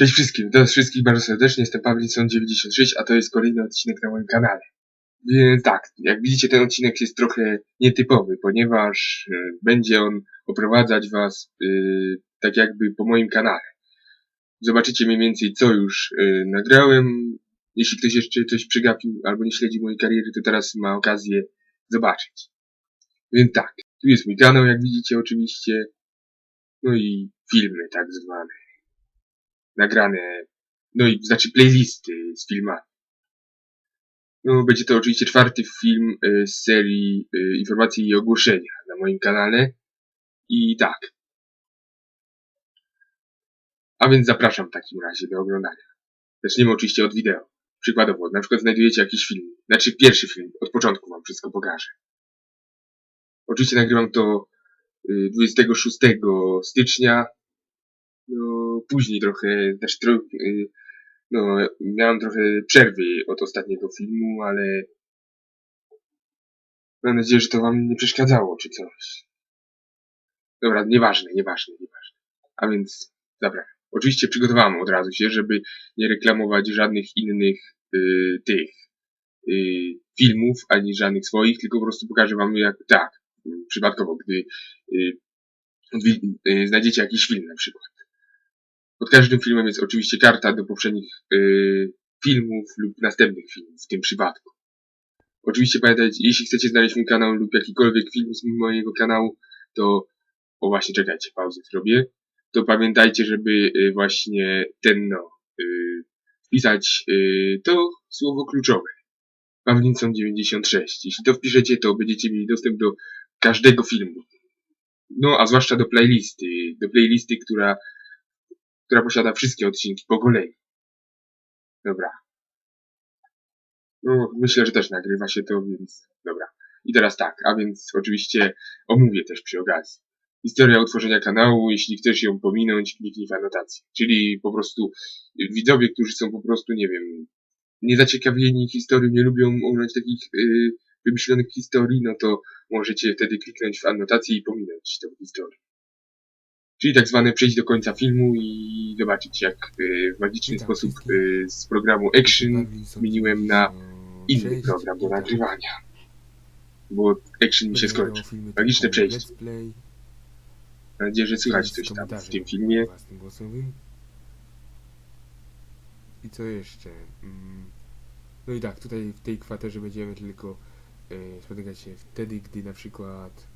Cześć wszystkim, witam wszystkich bardzo serdecznie, jestem Pawlicon96, a to jest kolejny odcinek na moim kanale. Więc tak, jak widzicie ten odcinek jest trochę nietypowy, ponieważ y, będzie on oprowadzać was y, tak jakby po moim kanale. Zobaczycie mniej więcej co już y, nagrałem. Jeśli ktoś jeszcze coś przegapił albo nie śledzi mojej kariery, to teraz ma okazję zobaczyć. Więc tak, tu jest mój kanał, jak widzicie oczywiście. No i filmy tak zwane nagrane, no i znaczy playlisty z filmami. No, będzie to oczywiście czwarty film y, z serii y, informacji i ogłoszenia na moim kanale. I tak. A więc zapraszam w takim razie do oglądania. Zaczniemy oczywiście od wideo. Przykładowo, na przykład znajdujecie jakiś film. Znaczy pierwszy film, od początku wam wszystko pokażę. Oczywiście nagrywam to y, 26 stycznia no, później trochę, znaczy tro, y, no, miałem trochę przerwy od ostatniego filmu, ale mam nadzieję, że to wam nie przeszkadzało, czy coś. Dobra, nieważne, nieważne, nieważne. A więc, dobra. Oczywiście przygotowałem od razu się, żeby nie reklamować żadnych innych y, tych y, filmów, ani żadnych swoich, tylko po prostu pokażę wam jak, tak, przypadkowo, gdy y, y, znajdziecie jakiś film na przykład. Pod każdym filmem jest oczywiście karta do poprzednich yy, filmów lub następnych filmów w tym przypadku. Oczywiście pamiętajcie, jeśli chcecie znaleźć mój kanał lub jakikolwiek film z mojego kanału, to o właśnie czekajcie, pauzę zrobię. To pamiętajcie, żeby yy, właśnie ten no yy, wpisać yy, to słowo kluczowe. Pawlinson 96. Jeśli to wpiszecie, to będziecie mieli dostęp do każdego filmu. No, a zwłaszcza do playlisty. Do playlisty, która która posiada wszystkie odcinki po kolei. Dobra. No, myślę, że też nagrywa się to, więc dobra. I teraz tak, a więc oczywiście omówię też przy okazji. Historia utworzenia kanału, jeśli chcesz ją pominąć, kliknij w anotację. Czyli po prostu widzowie, którzy są po prostu, nie wiem, niezaciekawieni historią, nie lubią oglądać takich yy, wymyślonych historii, no to możecie wtedy kliknąć w anotację i pominąć tę historię. Czyli tak zwane przejść do końca filmu i zobaczyć jak y, w magiczny Witam sposób y, z programu Action zmieniłem na inny program do nagrywania. Bo Action mi się skończył. Magiczne przejście. Mam nadzieję, że słychać coś tam w tym filmie. I co jeszcze? Mm, No i tak, tutaj w tej kwaterze będziemy tylko e, spotykać się wtedy, gdy na przykład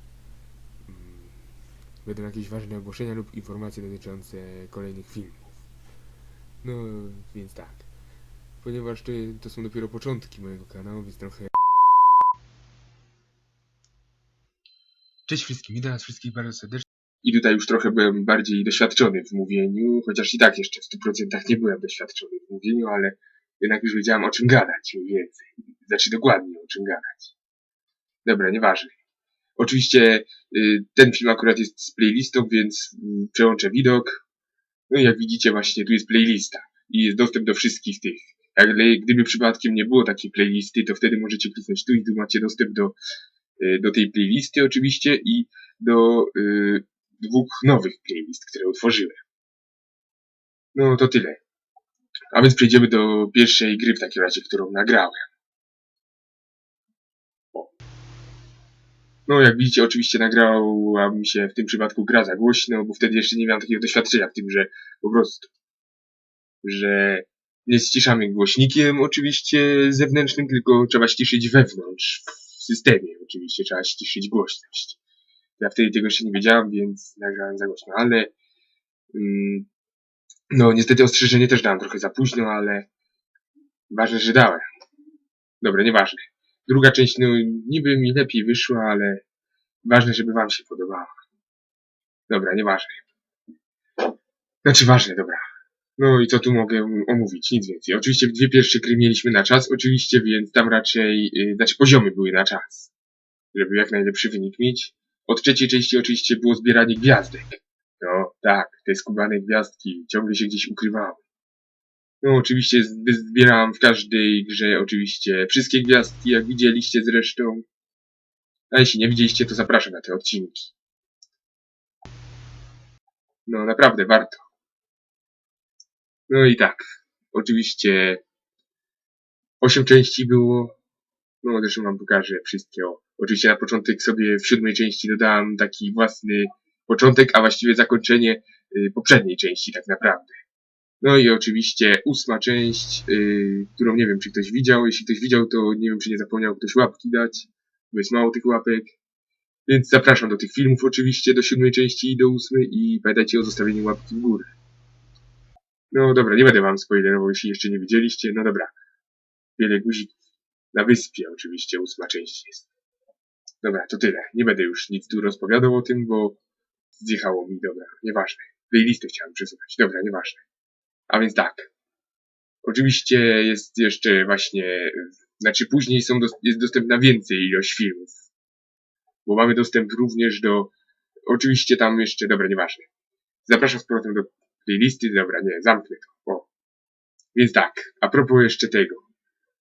będą jakieś ważne ogłoszenia lub informacje dotyczące kolejnych filmów. No, więc tak. Ponieważ to, to są dopiero początki mojego kanału, więc trochę Cześć wszystkim, witam was wszystkich bardzo serdecznie. I tutaj już trochę byłem bardziej doświadczony w mówieniu, chociaż i tak jeszcze w 100% nie byłem doświadczony w mówieniu, ale jednak już wiedziałem o czym gadać mniej więcej. Znaczy dokładnie o czym gadać. Dobra, nieważne. Oczywiście y, ten film akurat jest z playlistą, więc y, przełączę widok. No i jak widzicie właśnie tu jest playlista i jest dostęp do wszystkich tych. Ale gdyby przypadkiem nie było takiej playlisty, to wtedy możecie kliknąć tu i tu macie dostęp do, y, do tej playlisty oczywiście i do y, dwóch nowych playlist, które utworzyłem. No to tyle. A więc przejdziemy do pierwszej gry w takim razie, którą nagrałem. No, jak widzicie, oczywiście nagrała mi się w tym przypadku gra za głośno, bo wtedy jeszcze nie miałem takiego doświadczenia w tym, że po prostu, że nie ściszamy głośnikiem oczywiście zewnętrznym, tylko trzeba ściszyć wewnątrz, w systemie oczywiście trzeba ściszyć głośność. Ja wtedy tego jeszcze nie wiedziałem, więc nagrałem za głośno, ale mm, no niestety ostrzeżenie też dałem trochę za późno, ale ważne, że dałem. Dobra, nieważne. Druga część, no niby mi lepiej wyszła, ale ważne, żeby wam się podobała. Dobra, nieważne. Znaczy ważne, dobra. No i co tu mogę omówić? Nic więcej. Oczywiście dwie pierwsze gry mieliśmy na czas, oczywiście, więc tam raczej, yy, znaczy poziomy były na czas. Żeby jak najlepszy wynik mieć. Od trzeciej części oczywiście było zbieranie gwiazdek. No tak, te skubane gwiazdki ciągle się gdzieś ukrywały. No oczywiście zbierałem w każdej grze oczywiście wszystkie gwiazdki, jak widzieliście zresztą. A jeśli nie widzieliście, to zapraszam na te odcinki. No naprawdę warto. No i tak, oczywiście osiem części było. No zresztą wam pokażę wszystkie. O, oczywiście na początek sobie w siódmej części dodałem taki własny początek, a właściwie zakończenie y, poprzedniej części tak naprawdę. No i oczywiście ósma część, y, którą nie wiem czy ktoś widział. Jeśli ktoś widział, to nie wiem czy nie zapomniał ktoś łapki dać, bo jest mało tych łapek. Więc zapraszam do tych filmów oczywiście, do siódmej części i do ósmej i pamiętajcie o zostawieniu łapki w górę. No dobra, nie będę wam spoilerował, jeśli jeszcze nie widzieliście. No dobra. Wiele guzików. Na wyspie oczywiście ósma część jest. Dobra, to tyle. Nie będę już nic tu rozpowiadał o tym, bo zjechało mi, dobra, nieważne. Playlisty chciałem przesunąć, dobra, nieważne. A więc tak. Oczywiście jest jeszcze właśnie, znaczy później są jest dostępna więcej ilość filmów. Bo mamy dostęp również do, oczywiście tam jeszcze, dobra, nieważne. Zapraszam z powrotem do playlisty, dobra, nie, zamknę to, o. Więc tak, a propos jeszcze tego.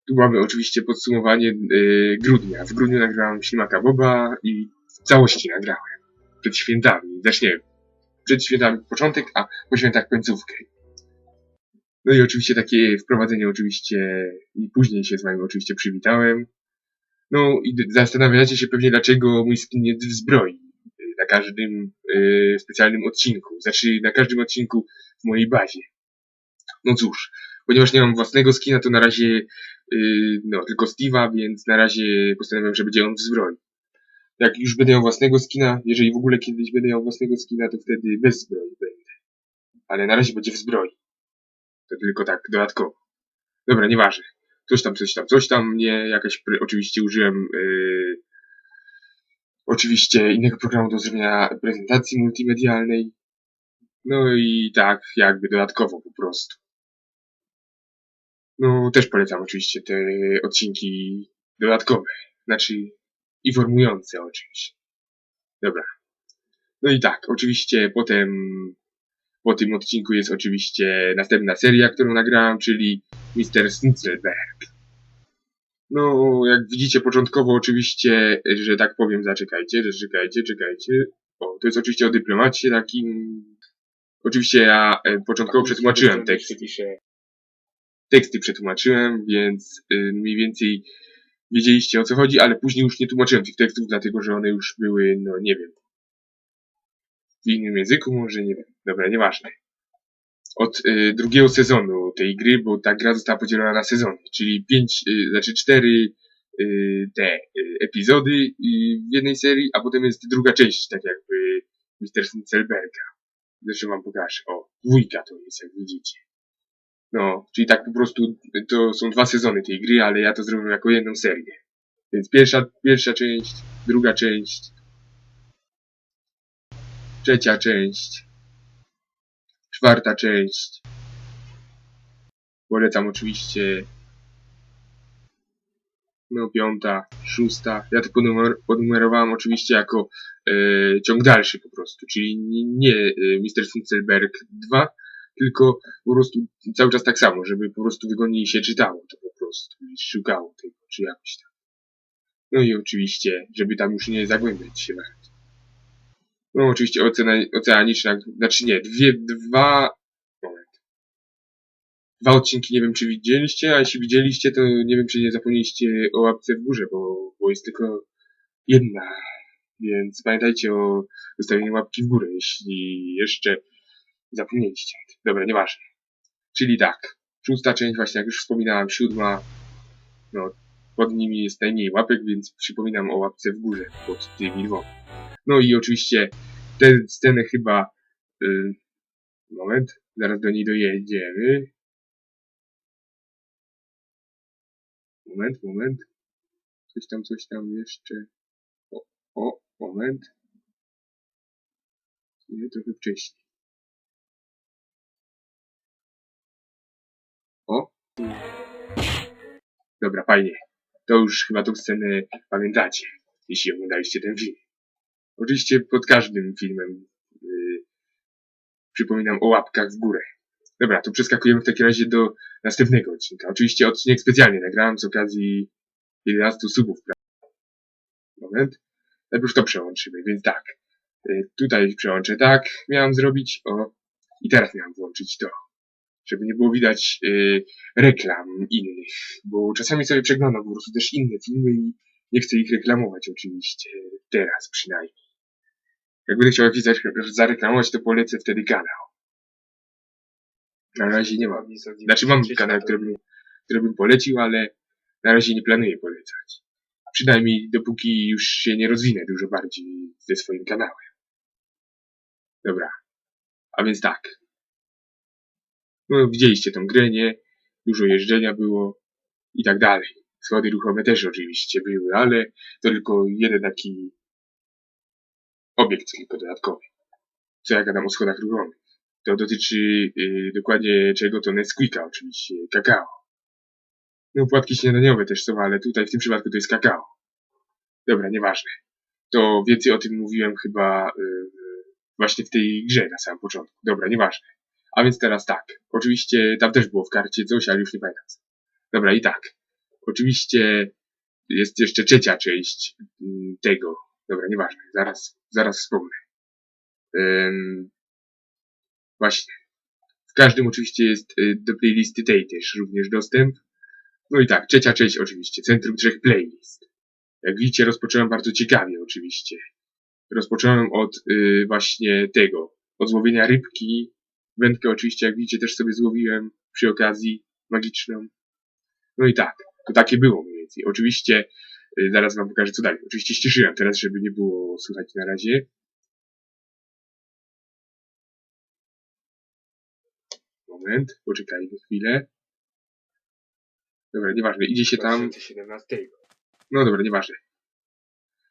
Tu mamy oczywiście podsumowanie y, grudnia. W grudniu nagrałem Ślimaka Boba i w całości nagrałem. Przed świętami. Znaczy nie, przed świętami początek, a po świętach końcówkę. No i oczywiście takie wprowadzenie oczywiście i później się z wami oczywiście przywitałem. No i zastanawiacie się pewnie dlaczego mój skin jest w zbroi. y, Na każdym y, specjalnym odcinku. Znaczy na każdym odcinku w mojej bazie. No cóż, ponieważ nie mam własnego skina, to na razie yy, no, tylko Steve'a, więc na razie postanowiłem, że będzie on w zbroi. Jak już będę miał własnego skina, jeżeli w ogóle kiedyś będę miał własnego skina, to wtedy bez zbroi będę. Ale na razie będzie w zbroi. To tylko tak, dodatkowo. Dobra, nieważne. Coś tam, coś tam, coś tam. Nie, jakaś, oczywiście użyłem yy, oczywiście innego programu do zrobienia prezentacji multimedialnej. No i tak, jakby dodatkowo po prostu. No, też polecam oczywiście te odcinki dodatkowe. Znaczy, informujące o czymś. Dobra. No i tak, oczywiście potem po tym odcinku jest oczywiście następna seria, którą nagrałem, czyli Mr. Snitzelberg. No, jak widzicie początkowo oczywiście, że tak powiem, zaczekajcie, że czekajcie, czekajcie. O, to jest oczywiście o dyplomacie takim. Oczywiście ja e, początkowo przetłumaczyłem tekst teksty przetłumaczyłem, więc y, mniej więcej wiedzieliście o co chodzi, ale później już nie tłumaczyłem tych tekstów, dlatego że one już były, no nie wiem, w innym języku może, nie wiem. Dobra, nieważne. Od y, drugiego sezonu tej gry, bo ta gra została podzielona na sezony, czyli pięć, y, znaczy cztery y, te y, epizody y, w jednej serii, a potem jest druga część, tak jakby Mr. Snitzelberga. Zresztą wam pokażę. O, dwójka to jest, jak widzicie. No, czyli tak po prostu to są dwa sezony tej gry, ale ja to zrobiłem jako jedną serię. Więc pierwsza, pierwsza część, druga część, trzecia część, czwarta część. Polecam oczywiście. No, piąta, szósta. Ja to ponumer oczywiście jako e, ciąg dalszy po prostu, czyli nie, e, Mr. Finzelberg 2, tylko po prostu cały czas tak samo, żeby po prostu wygodniej się czytało to po prostu i szukało tego, czy jakoś tak. No i oczywiście, żeby tam już nie zagłębiać się. No oczywiście ocena, oceaniczna, znaczy nie, dwie, dwa, moment. Dwa odcinki nie wiem czy widzieliście, a jeśli widzieliście to nie wiem czy nie zapomnieliście o łapce w górze, bo, bo jest tylko jedna. Więc pamiętajcie o zostawieniu łapki w górę, jeśli jeszcze zapomnieliście. Dobra, nieważne. Czyli tak, szósta część, właśnie jak już wspominałem, siódma, no, pod nimi jest najmniej łapek, więc przypominam o łapce w górze pod tymi dwoma. No i oczywiście tę scenę chyba, y, moment, zaraz do niej dojedziemy. Moment, moment. Coś tam, coś tam jeszcze. O, o, moment. Nie, trochę wcześniej. O. Dobra, fajnie. To już chyba tą scenę pamiętacie, jeśli oglądaliście ten film. Oczywiście pod każdym filmem yy, przypominam o łapkach w górę. Dobra, to przeskakujemy w takim razie do następnego odcinka. Oczywiście odcinek specjalnie nagrałem z okazji 11 subów. Moment. Najpierw to przełączymy, więc tak. Yy, tutaj przełączę tak, miałem zrobić, o. I teraz miałem włączyć to. żeby nie było widać y, reklam innych, bo czasami sobie przeglądam po prostu też inne filmy i nie chcę ich reklamować oczywiście, teraz przynajmniej. Jak będę chciał zare- zareklamować, to polecę wtedy kanał. Na razie nie mam. Znaczy mam kanał, który bym, który bym polecił, ale na razie nie planuję polecać. Przynajmniej dopóki już się nie rozwinę dużo bardziej ze swoim kanałem. Dobra. A więc tak. No, widzieliście tą grę, nie? Dużo jeżdżenia było i tak dalej. Schody ruchome też oczywiście były, ale to tylko jeden taki obiekt tylko dodatkowy. Co ja gadam o schodach ruchomych? To dotyczy yy, dokładnie czego to Nesquika oczywiście, kakao. No płatki śniadaniowe też są, ale tutaj w tym przypadku to jest kakao. Dobra, nieważne. To więcej o tym mówiłem chyba yy, właśnie w tej grze na samym początku. Dobra, nieważne. A więc teraz tak. Oczywiście tam też było w karcie coś, ale już nie pamiętam. Dobra, i tak. Oczywiście jest jeszcze trzecia część mm, tego. Dobra, nieważne. Zaraz, zaraz wspomnę. Ym, właśnie. W każdym oczywiście jest y, do playlisty tej też również dostęp. No i tak, trzecia część oczywiście. Centrum trzech playlist. Jak widzicie, rozpocząłem bardzo ciekawie oczywiście. Rozpocząłem od y, właśnie tego. Od złowienia rybki. Wędkę oczywiście, jak widzicie, też sobie złowiłem przy okazji magiczną. No i tak, to takie było mniej więcej. Oczywiście, zaraz wam pokażę co dalej. Oczywiście ściszyłem teraz, żeby nie było słychać na razie. Moment, poczekajmy chwilę. Dobra, nieważne, idzie się tam. 2017. No dobra, nieważne.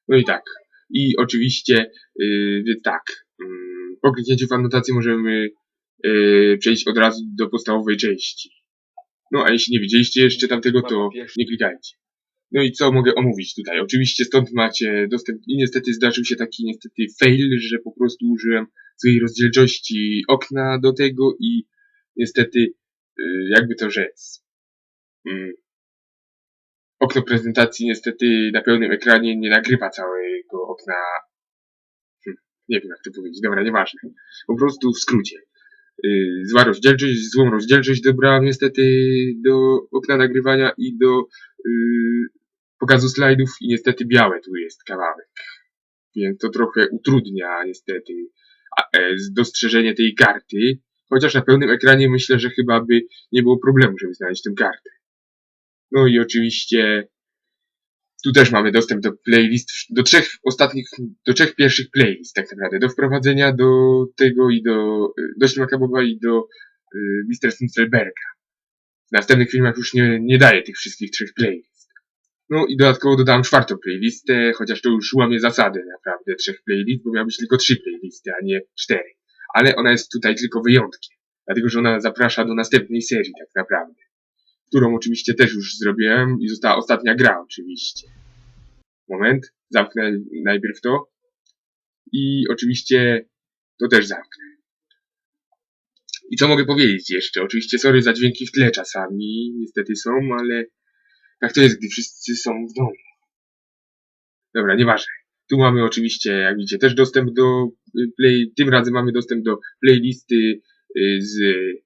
No i tak. I oczywiście, yy, tak. Yy, po kliknięciu w anotację możemy yy, przejść od razu do podstawowej części. No a jeśli nie widzieliście jeszcze tamtego, to nie klikajcie. No i co mogę omówić tutaj? Oczywiście stąd macie dostęp i niestety zdarzył się taki niestety fail, że po prostu użyłem swojej rozdzielczości okna do tego i niestety yy, jakby to rzec. Yy, okno prezentacji niestety na pełnym ekranie nie nagrywa całego okna. Hm, nie wiem jak to powiedzieć, dobra, nieważne. Po prostu w skrócie. Yy, zła rozdzielczość, złą rozdzielczość dobrałem niestety do okna nagrywania i do yy, pokazu slajdów i niestety białe tu jest kawałek. Więc to trochę utrudnia niestety e, dostrzeżenie tej karty. Chociaż na pełnym ekranie myślę, że chyba by nie było problemu, żeby znaleźć tę kartę. No i oczywiście tu też mamy dostęp do playlist, do trzech ostatnich, do trzech pierwszych playlist tak naprawdę, do wprowadzenia do tego i do, y, do Ślimakabowa i do y, Mr. Stinselberga. W następnych filmach już nie, nie daję tych wszystkich trzech playlist. No i dodatkowo dodałem czwartą playlistę, chociaż to już łamie zasady naprawdę trzech playlist, bo miały być tylko trzy playlisty, a nie cztery. Ale ona jest tutaj tylko wyjątkiem, dlatego że ona zaprasza do następnej serii tak naprawdę którą oczywiście też już zrobiłem i została ostatnia gra oczywiście. Moment, zamknę najpierw to i oczywiście to też zamknę. I co mogę powiedzieć jeszcze? Oczywiście sorry za dźwięki w tle czasami, niestety są, ale tak to jest, gdy wszyscy są w domu. Dobra, nieważne. Tu mamy oczywiście, jak widzicie, też dostęp do y, play, tym razem mamy dostęp do playlisty y, z y,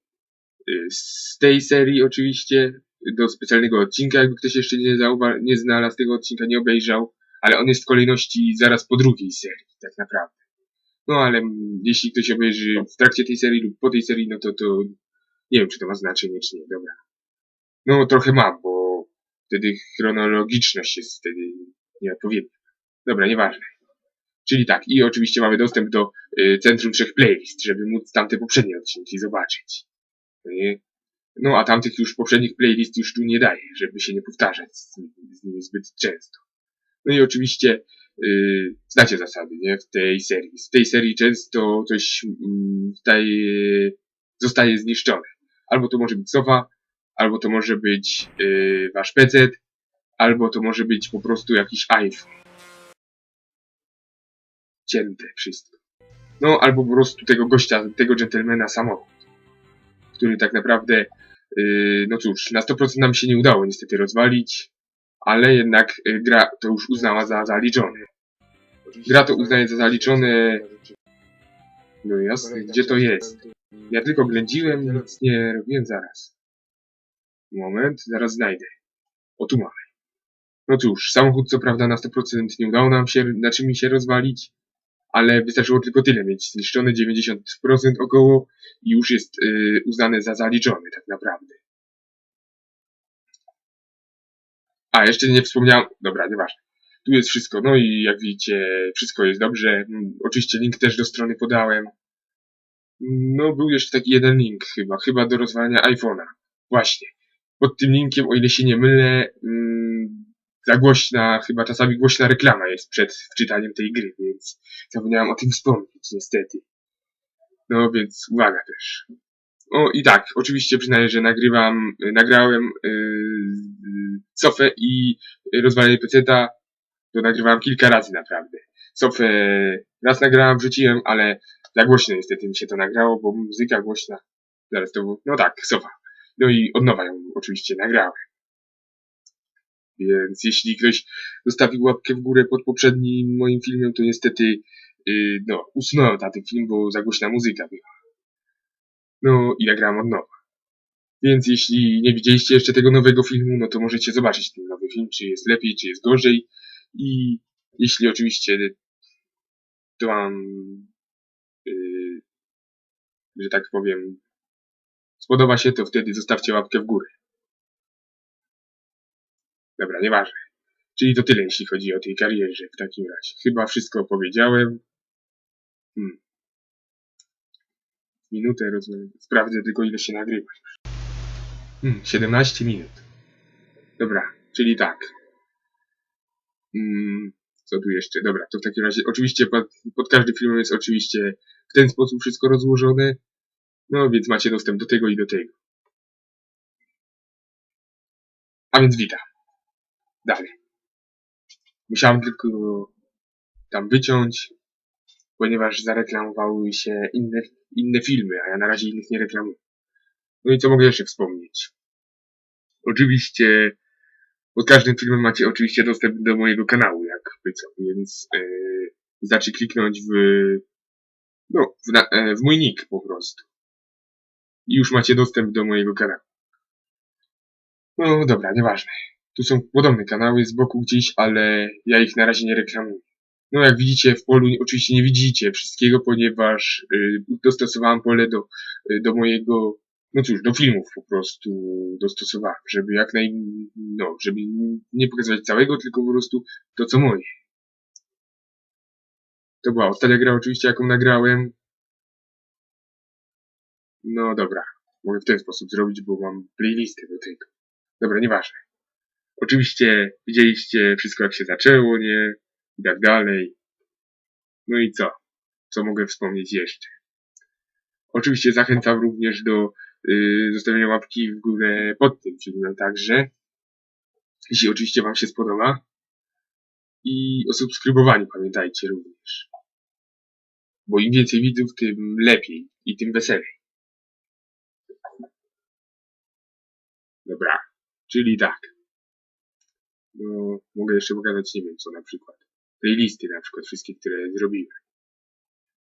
z tej serii oczywiście, do specjalnego odcinka, jakby ktoś jeszcze nie, zauwa- nie znalazł tego odcinka, nie obejrzał, ale on jest w kolejności zaraz po drugiej serii, tak naprawdę. No ale jeśli ktoś obejrzy w trakcie tej serii lub po tej serii, no to to nie wiem, czy to ma znaczenie, czy nie, dobra. No trochę mam, bo wtedy chronologiczność jest wtedy nieodpowiednia. Dobra, nieważne. Czyli tak, i oczywiście mamy dostęp do y, centrum trzech playlist, żeby móc tamte poprzednie odcinki zobaczyć. Nie? No a tamtych już poprzednich playlist już tu nie daje, żeby się nie powtarzać z, z nimi zbyt często. No i oczywiście yy, znacie zasady, nie? W tej serii. W tej serii często coś mm, staje, zostaje zniszczone. Albo to może być sofa, albo to może być yy, wasz PC, albo to może być po prostu jakiś iPhone. Cięte wszystko. No, albo po prostu tego gościa, tego gentlemana samochód który tak naprawdę, yy, no cóż, na 100% nam się nie udało niestety rozwalić, ale jednak yy, gra to już uznała za zaliczone. Gra to uznaje za zaliczone, no jasne, gdzie to jest? Ja tylko ględziłem, nic nie robiłem zaraz. Moment, zaraz znajdę. O, tu mamy. No cóż, samochód co prawda na 100% nie udało nam się, znaczy mi się rozwalić, ale wystarczyło tylko tyle mieć zniszczone 90% około i już jest yy, uznane za zaliczony tak naprawdę. A, jeszcze nie wspomniałem, dobra, nieważne. Tu jest wszystko, no i jak widzicie, wszystko jest dobrze. Oczywiście link też do strony podałem. No, był jeszcze taki jeden link chyba, chyba do rozwalania iPhone'a. Właśnie. Pod tym linkiem, o ile się nie mylę, mm, za głośna, chyba czasami głośna reklama jest przed wczytaniem tej gry, więc zapomniałem o tym wspomnieć, niestety. No więc uwaga też. O i tak, oczywiście przyznaję, że nagrywam, nagrałem yy, sofę i rozwalenie peceta, to nagrywałem kilka razy naprawdę. Sofę raz nagrałem, wrzuciłem, ale za głośno niestety mi się to nagrało, bo muzyka głośna. Zaraz to było, no tak, sofa. No i od nowa ją oczywiście nagrałem. Więc jeśli ktoś zostawił łapkę w górę pod poprzednim moim filmem, to niestety, yy, no, usunąłem ten film, bo za głośna muzyka była. No i nagrałem od nowa. Więc jeśli nie widzieliście jeszcze tego nowego filmu, no to możecie zobaczyć ten nowy film, czy jest lepiej, czy jest gorzej. I jeśli oczywiście to wam, yy, że tak powiem, spodoba się, to wtedy zostawcie łapkę w górę. Dobra, nieważne. Czyli to tyle, jeśli chodzi o tej karierze w takim razie. Chyba wszystko powiedziałem. Hmm. Minutę rozumiem. Sprawdzę tylko ile się nagrywa. Hmm, 17 minut. Dobra, czyli tak. Hmm, co tu jeszcze? Dobra, to w takim razie oczywiście pod, pod każdym filmem jest oczywiście w ten sposób wszystko rozłożone. No więc macie dostęp do tego i do tego. A więc witam. Dalej. Musiałem tylko tam wyciąć, ponieważ zareklamowały się inne, inne filmy, a ja na razie innych nie reklamuję. No i co mogę jeszcze wspomnieć? Oczywiście pod każdym filmem macie oczywiście dostęp do mojego kanału, jakby co, więc yy, wystarczy kliknąć w no, w, na, e, w mój nick po prostu. I już macie dostęp do mojego kanału. No dobra, nieważne. Tu są podobne kanały z boku gdzieś, ale ja ich na razie nie reklamuję. No jak widzicie w polu oczywiście nie widzicie wszystkiego, ponieważ y, dostosowałem pole do, y, do mojego, no cóż, do filmów po prostu dostosowałem, żeby jak naj, no, żeby nie pokazywać całego, tylko po prostu to co moje. To była ostatnia gra oczywiście, jaką nagrałem. No dobra, mogę w ten sposób zrobić, bo mam playlistę do tego. Dobra, nieważne. Oczywiście widzieliście wszystko jak się zaczęło, nie? I tak dalej. No i co? Co mogę wspomnieć jeszcze? Oczywiście zachęcam również do yy, zostawienia łapki w górę pod tym filmem także. Jeśli oczywiście Wam się spodoba. I o subskrybowaniu pamiętajcie również. Bo im więcej widzów, tym lepiej i tym weselej. Dobra, czyli tak. No, mogę jeszcze pokazać, nie wiem co na przykład. Playlisty na przykład, wszystkie, które zrobiłem.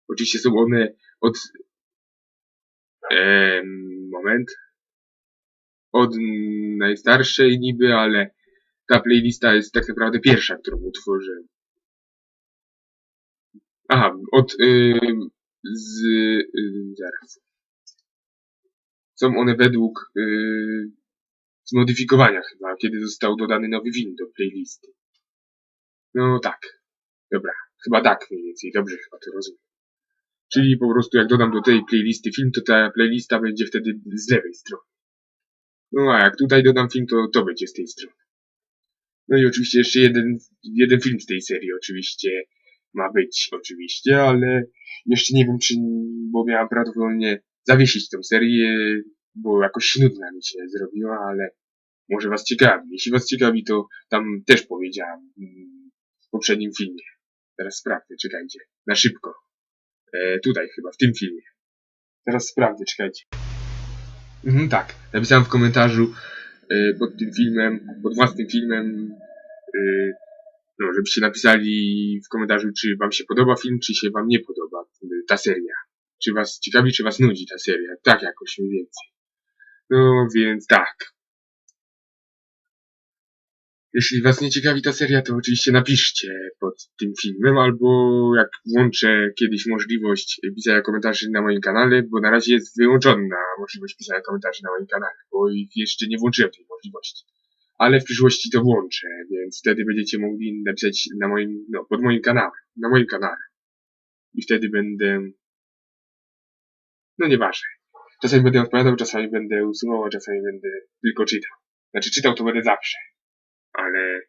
Oczywiście są one od... Em, moment. Od najstarszej niby, ale ta playlista jest tak naprawdę pierwsza, którą utworzyłem. Aha, od... ym, z... ym, zaraz. Są one według... Yy, zmodyfikowania chyba, kiedy został dodany nowy film do playlisty. No tak. Dobra. Chyba tak mniej więcej. Dobrze chyba to rozumiem. Czyli po prostu jak dodam do tej playlisty film, to ta playlista będzie wtedy z lewej strony. No a jak tutaj dodam film, to to będzie z tej strony. No i oczywiście jeszcze jeden, jeden film z tej serii oczywiście ma być oczywiście, ale jeszcze nie wiem czy, bo miałem prawdopodobnie zawiesić tę serię, bo jakoś nudna mi się zrobiła, ale może was ciekawi. Jeśli was ciekawi, to tam też powiedziałem mm, w poprzednim filmie. Teraz sprawdzę, czekajcie. Na szybko. E, tutaj chyba, w tym filmie. Teraz sprawdzę, czekajcie. Mhm, tak, napisałem w komentarzu e, pod tym filmem, pod własnym filmem, e, no, żebyście napisali w komentarzu, czy wam się podoba film, czy się wam nie podoba e, ta seria. czy was ciekawi, czy was nudzi ta seria. Tak jakoś mniej więcej. No więc tak. Jeśli was nie ciekawi ta seria, to oczywiście napiszcie pod tym filmem, albo jak włączę kiedyś możliwość pisania komentarzy na moim kanale, bo na razie jest wyłączona możliwość pisania komentarzy na moim kanale, bo ich jeszcze nie włączyłem tej możliwości. Ale w przyszłości to włączę, więc wtedy będziecie mogli napisać na moim, no, pod moim kanałem, na moim kanale. I wtedy będę, no nieważne. Czasami będę odpowiadał, czasami będę usuwał, czasami będę tylko czytał. Znaczy czytał to będę zawsze ale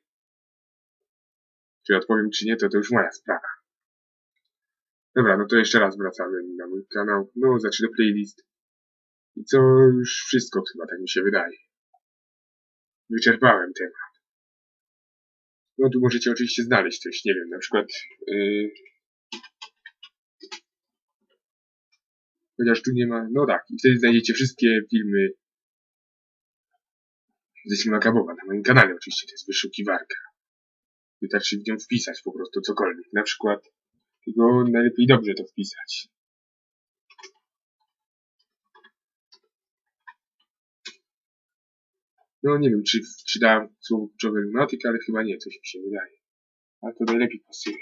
czy odpowiem, czy nie, to to już moja sprawa. Dobra, no to jeszcze raz wracamy na mój kanał. No, zacznę playlist. I co już wszystko chyba, tak mi się wydaje. Wyczerpałem temat. No tu możecie oczywiście znaleźć coś, nie wiem, na przykład... Yy... Chociaż tu nie ma... No tak, i wtedy znajdziecie wszystkie filmy ze Ślimakabowa na moim kanale oczywiście, to jest wyszukiwarka. Wystarczy w nią wpisać po prostu cokolwiek. Na przykład, tylko najlepiej dobrze to wpisać. No nie wiem, czy, czy dałem słowo kluczowe lunatyk, ale chyba nie, coś mi się wydaje. Ale to najlepiej pasuje.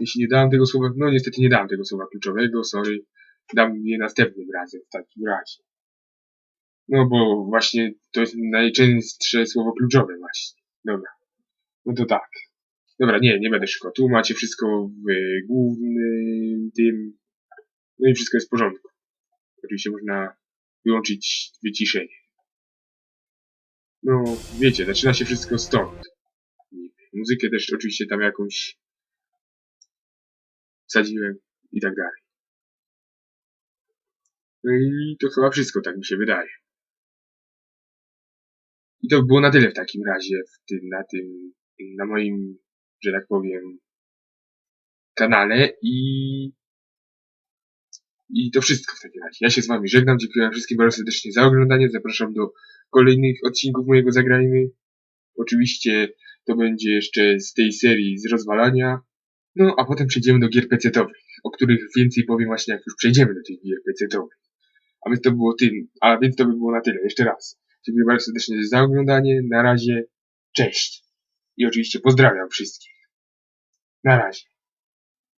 Jeśli nie dałem tego słowa, no niestety nie dałem tego słowa kluczowego, sorry. Dam je następnym razem w takim razie. No bo właśnie to jest najczęstsze słowo kluczowe właśnie. Dobra. No to tak. Dobra, nie, nie będę szukał. Tu macie wszystko w głównym tym. No i wszystko jest w porządku. Oczywiście można wyłączyć wyciszenie. No, wiecie, zaczyna się wszystko stąd. Muzykę też oczywiście tam jakąś wsadziłem i tak dalej. No i to chyba wszystko, tak mi się wydaje. I to by było na tyle w takim razie w tym, na tym, na moim, że tak powiem, kanale i i to wszystko w takim razie. Ja się z wami żegnam, dziękuję wszystkim bardzo serdecznie za oglądanie, zapraszam do kolejnych odcinków mojego Zagrajmy. Oczywiście to będzie jeszcze z tej serii z rozwalania, no a potem przejdziemy do gier PC-towych, o których więcej powiem właśnie jak już przejdziemy do tych gier PC-towych. A więc to było tym, a więc to by było na tyle, jeszcze raz. Dziękuję bardzo serdecznie za oglądanie. Na razie. Cześć. I oczywiście pozdrawiam wszystkich. Na razie.